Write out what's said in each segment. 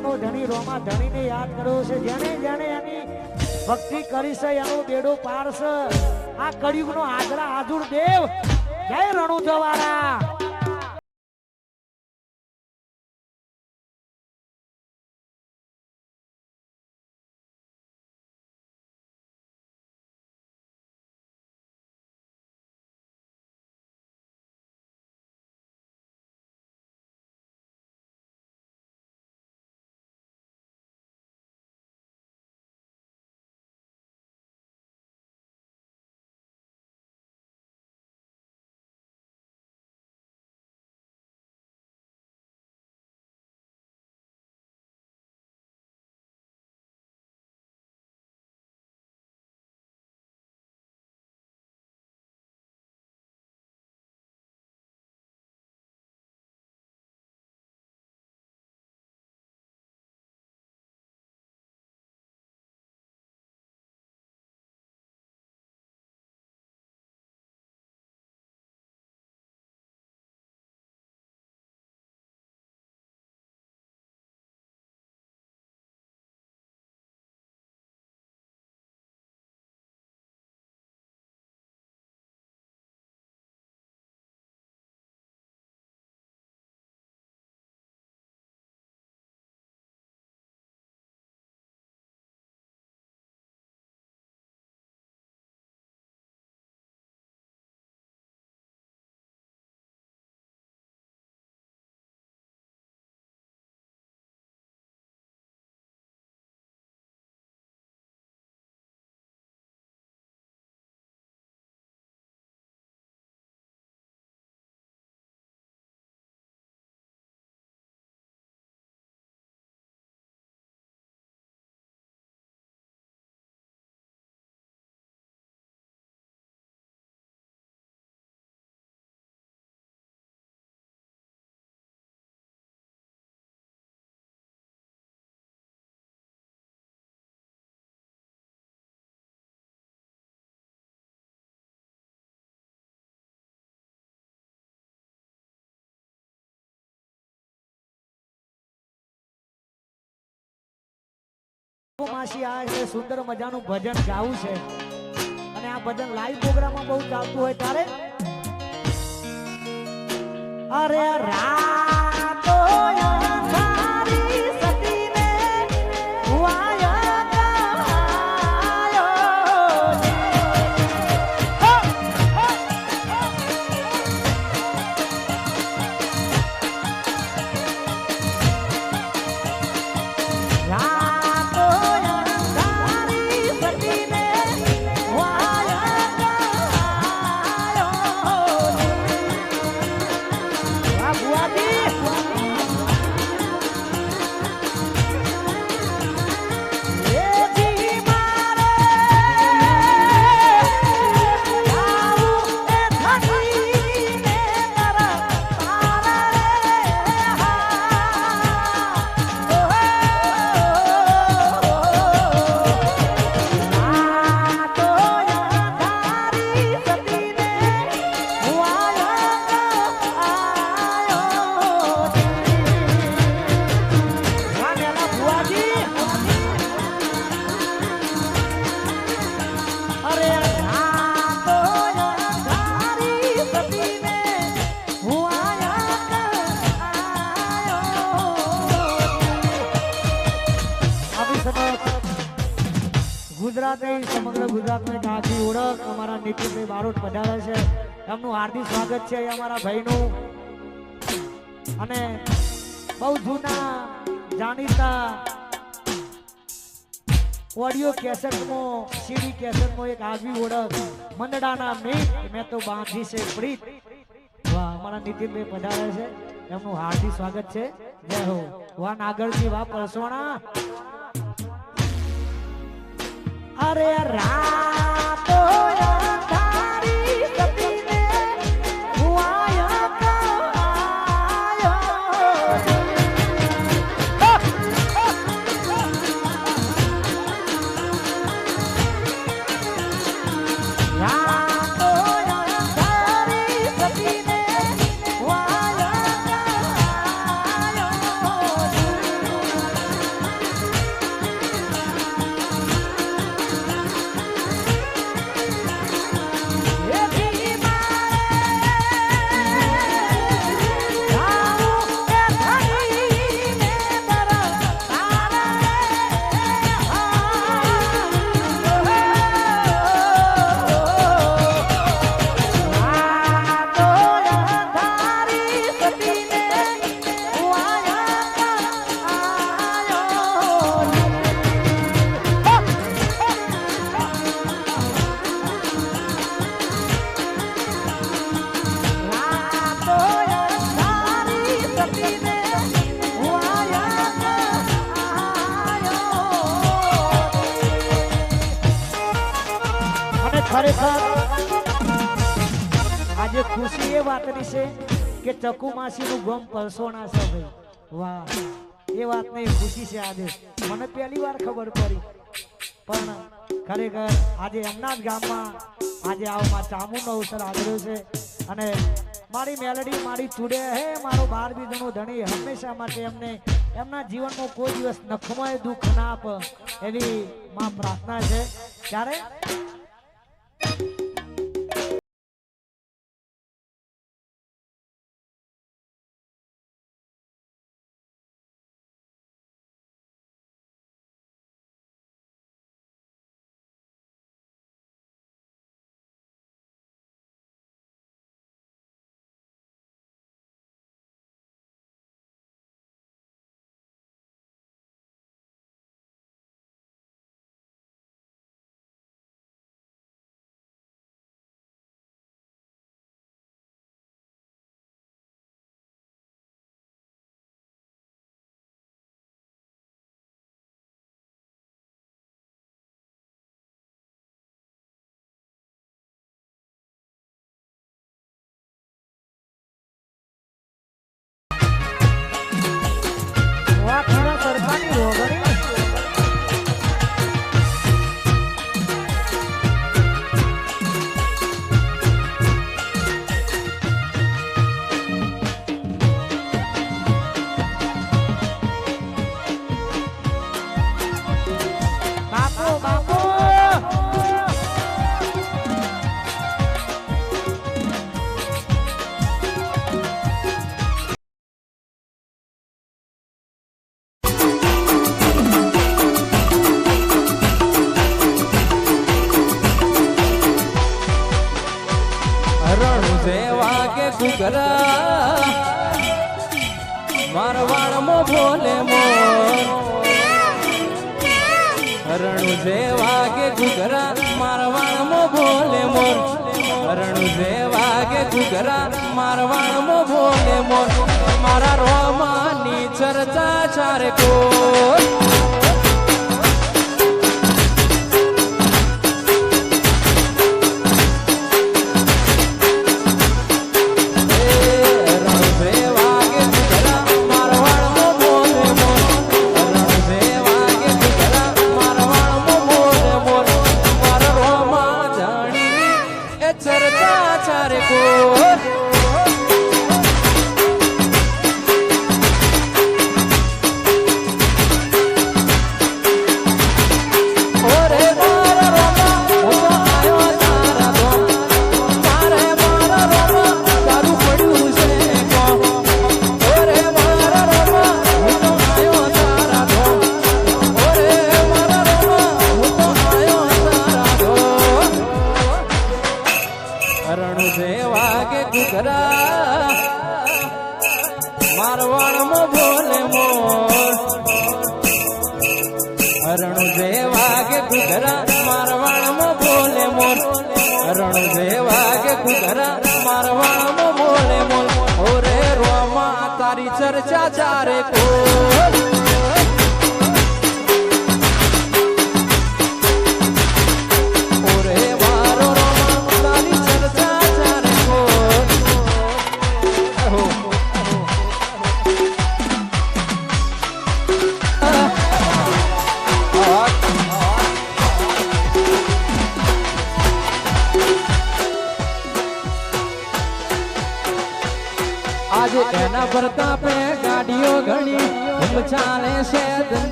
જગતનો ધણી રોમા ધણીને યાદ કર્યો છે. જેને જેને એની ભક્તિ કરી છે, એનો બેડો પાર છે આ કળિયુગનો આગળ આધુર દેવ. જય રણુજવાળા. માસી આ છે, સુંદર મજાનું ભજન ગાવું છે. અને આ ભજન લાઈવ પ્રોગ્રામમાં બહુ ચાલતું હોય ત્યારે? અરે રાતો હાર્દિક સ્વાગત છે અમારા ભાઈનું. અને બહુ જૂના જાણીતા ઓડિયો કેસેટમાં સીડી કેસેટમાં એક આગવી ઓળખ, મંડળાના મીત મેં તો બાંધી છે પ્રીત. વાહ, અમારા નીતિનભાઈ પધારે છે. એમનું હાર્દિક સ્વાગત છે. જય હો. વાહ, નાગરજી, વાહ, પરસોણા. અરે રાતો ચકુ માસીનું ગમ પરસોણા છે ભાઈ. વાહ. એ વાતની ખુશી છે આજે. મને પહેલી વાર ખબર પડી. પણ ખરેખર આજે એમના જ ગામમાં આજે આવમાં ચામુંડનો અવસર આવ્યો છે. અને મારી મેલડી, મારી ચૂડે, હે, મારો બાર બીજનો ધણી, હંમેશા માટે એમને એમના જીવનમાં કોઈ દિવસ નખમય દુઃખ ના આપ એવી માં પ્રાર્થના છે. ત્યારે કે કુકરા મારવાડમાં ભોલે મોર રણુ જેવા કે કુકરા મારવાડમાં ભોલે મોર રણુ જેવા કે કુકરા મારવાડમાં ભોલે મોર મારા રોમાની ચર્ચા ચાર કોર. ચારે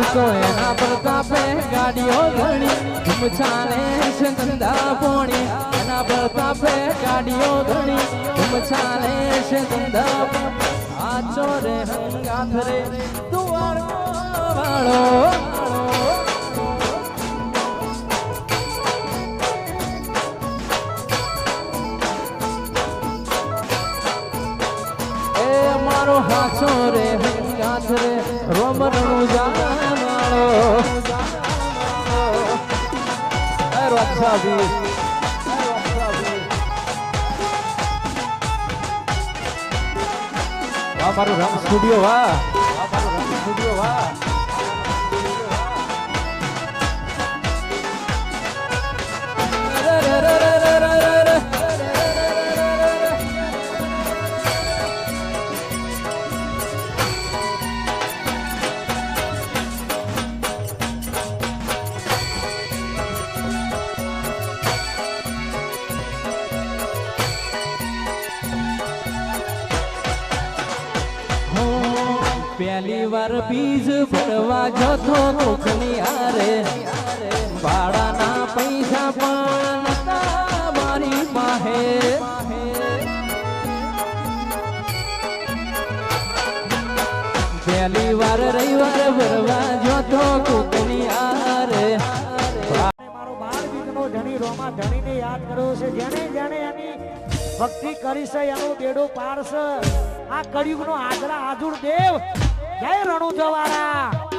આજ તો એના પ્રતાપે ગાડીઓ ઘણી ધૂમ ચાલે છે ધંધા પોણી એના પ્રતાપે ગાડીઓ ઘણી ધૂમ ચાલે છે ધંધા પોણી. આચો રે હંગાથ રે દુવાળ વાળો એ મારો હાચો રે હંગાથ રે રોમ રણુજા રક્ષાવી વાહ મારું રંગ સ્ટુડિયો વાહ મારું રંગ સ્ટુડિયો વાહ પહેલી વાર બીજ ભરવા જતો કોકની હારે. ભાડાના પૈસા પણ મારી પાસે. પહેલી વાર રવિવાર ભરવા જતો કોકની હારે. મારો ધણીને યાદ કર્યો છે. જેને જેને એની ભક્તિ કરી છે, એનો બેડો પાર છે આ કળિયુગનો આદરા આધુર દેવ જય રણુ જવારા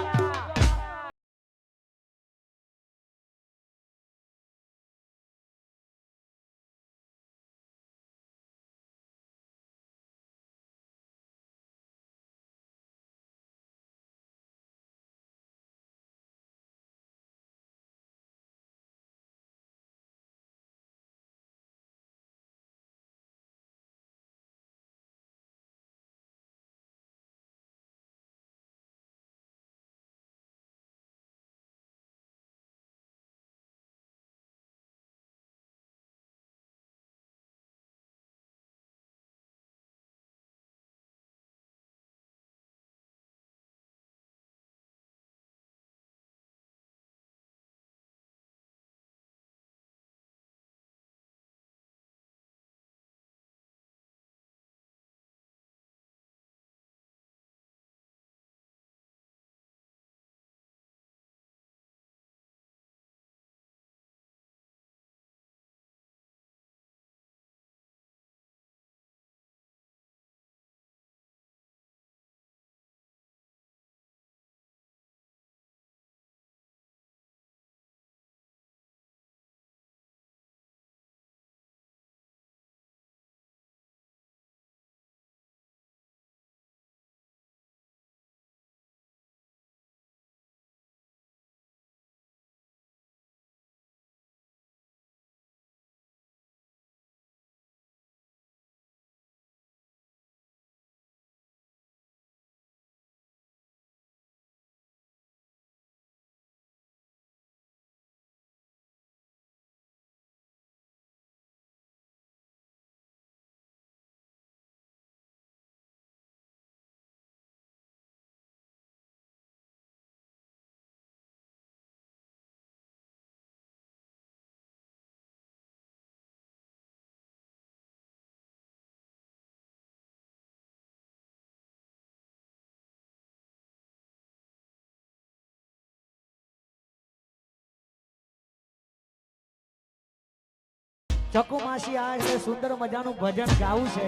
ચકુ માસી આ છે સુંદર મજાનું ભજન ગાવું છે.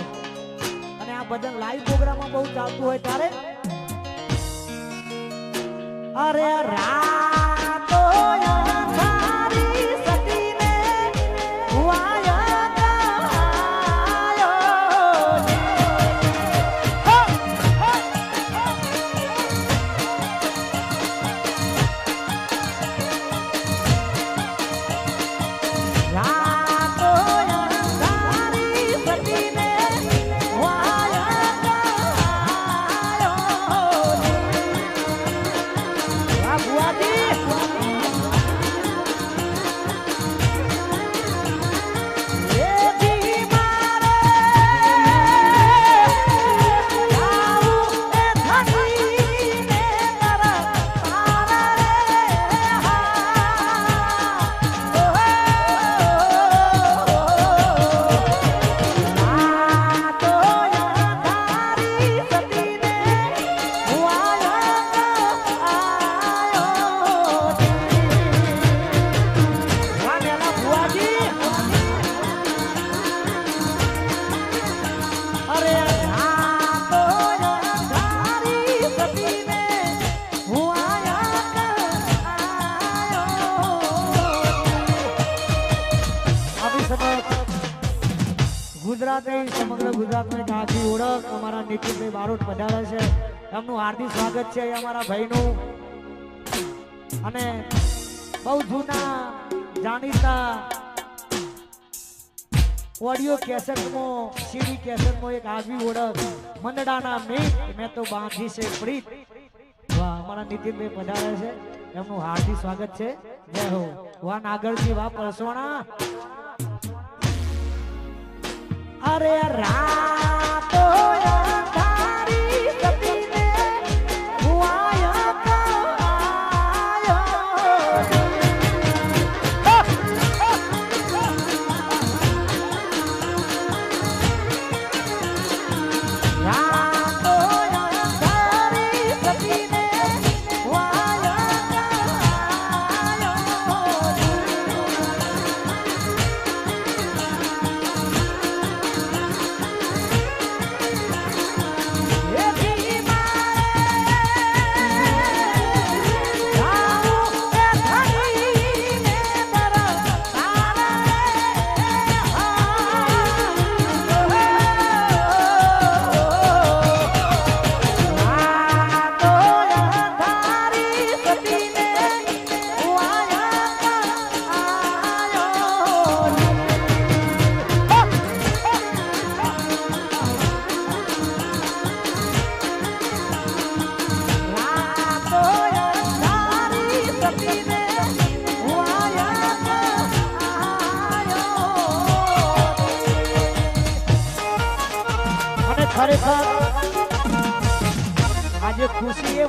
અને આ ભજન લાઈવ પ્રોગ્રામમાં બહુ ચાલતું હોય ત્યારે? અરે રાતો નહીં સમગ્ર ગુજરાતની આગવી ઓળખ, અમારા નીતિનભાઈ બારોટ પધારે છે. એમનું હાર્દિક સ્વાગત છે અમારા ભાઈનું. અને બહુ જૂના જાણીતા ઓડિયો કેસેટમાં સીડી કેસેટમાં એક આગવી ઓળખ, મંડળાના મેં મેં તો બાંધી છે પ્રીત. વાહ, અમારા નીતિનભાઈ પધારે છે. એમનું હાર્દિક સ્વાગત છે. જય હો. વાહ, નાગરજી, વાહ, પરસોણા. અરે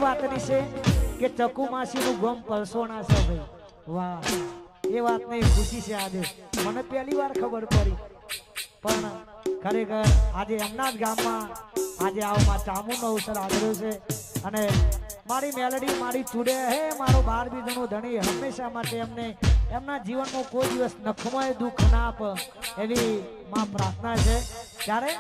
ખુશી એ છે કે ચકુ માસીનું ગમ પરસોણા છે ભાઈ. વાહ. એ વાતની ખુશી છે આજે. મને પહેલી વાર ખબર પડી. પણ ખરેખર આજે એમના જ ગામમાં આજે આવમાં ચામુનો અવસર આવેલો છે. અને મારી મેલડી, મારી ચૂડે, હે, મારો બાર બીજનો ધણી હંમેશા માટે એમને એમના જીવનમાં કોઈ દિવસ નખમય દુઃખ ના આપ એવી માં પ્રાર્થના છે. ત્યારે